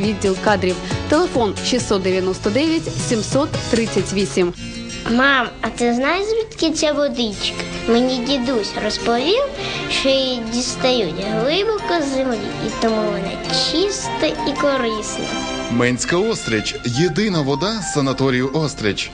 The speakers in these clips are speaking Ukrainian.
відділ кадрів. Телефон 699 738. Мам, а ти знаєш звідки ця водичка? Мені дідусь розповів, що її дістають глибоко з землі, і тому вона чиста і корисна. Менська Острич єдина вода з санаторію Острич.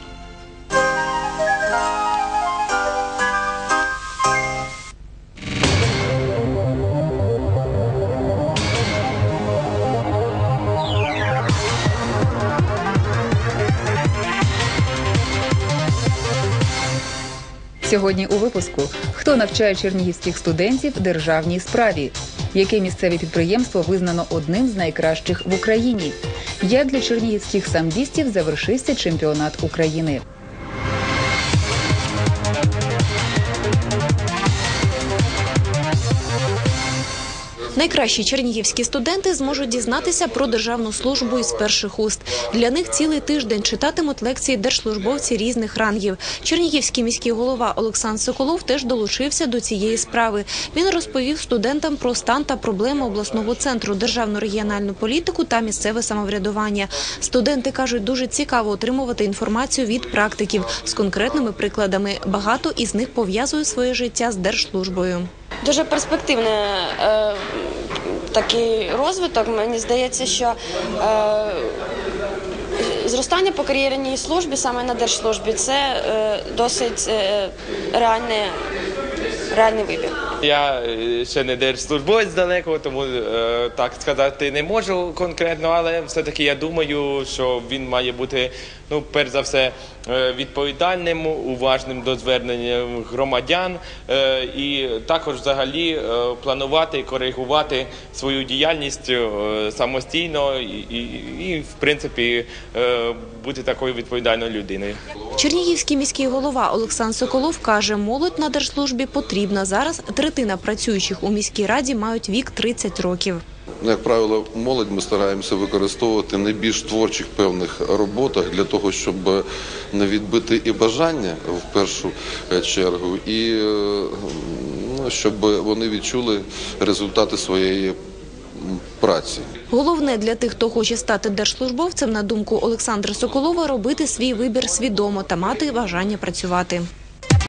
Сьогодні у випуску хто навчає чернігівських студентів державній справі, яке місцеве підприємство визнано одним з найкращих в Україні. Як для чернігівських самбістів завершився чемпіонат України? Найкращі чернігівські студенти зможуть дізнатися про державну службу із перших уст. Для них цілий тиждень читатимуть лекції держслужбовці різних рангів. Чернігівський міський голова Олександр Соколов теж долучився до цієї справи. Він розповів студентам про стан та проблеми обласного центру, державну регіональну політику та місцеве самоврядування. Студенти кажуть, дуже цікаво отримувати інформацію від практиків з конкретними прикладами. Багато із них пов'язує своє життя з держслужбою. Дуже перспективний е, такий розвиток. Мені здається, що е, зростання по кар'єрній службі саме на держслужбі це е, досить е, реальний, реальний вибір. Я е, ще не держслужбовець далеко, тому е, так сказати не можу конкретно, але все-таки я думаю, що він має бути, ну, перш за все, е, відповідальним, уважним до звернень громадян е, і також взагалі е, планувати і коригувати свою діяльність е, самостійно і, і, і в принципі, е, бути такою відповідальною людиною. Чернігівський міський голова Олександр Соколов каже, молодь на держслужбі потрібна. Зараз третина працюючих у міській раді мають вік 30 років. Ну, Як правило, молодь ми стараємося використовувати найбільш творчих певних роботах для того, щоб не відбити і бажання в першу е, чергу, і е, ну, щоб вони відчули результати своєї праці. Головне для тих, хто хоче стати держслужбовцем, на думку Олександра Соколова, робити свій вибір свідомо та мати бажання працювати.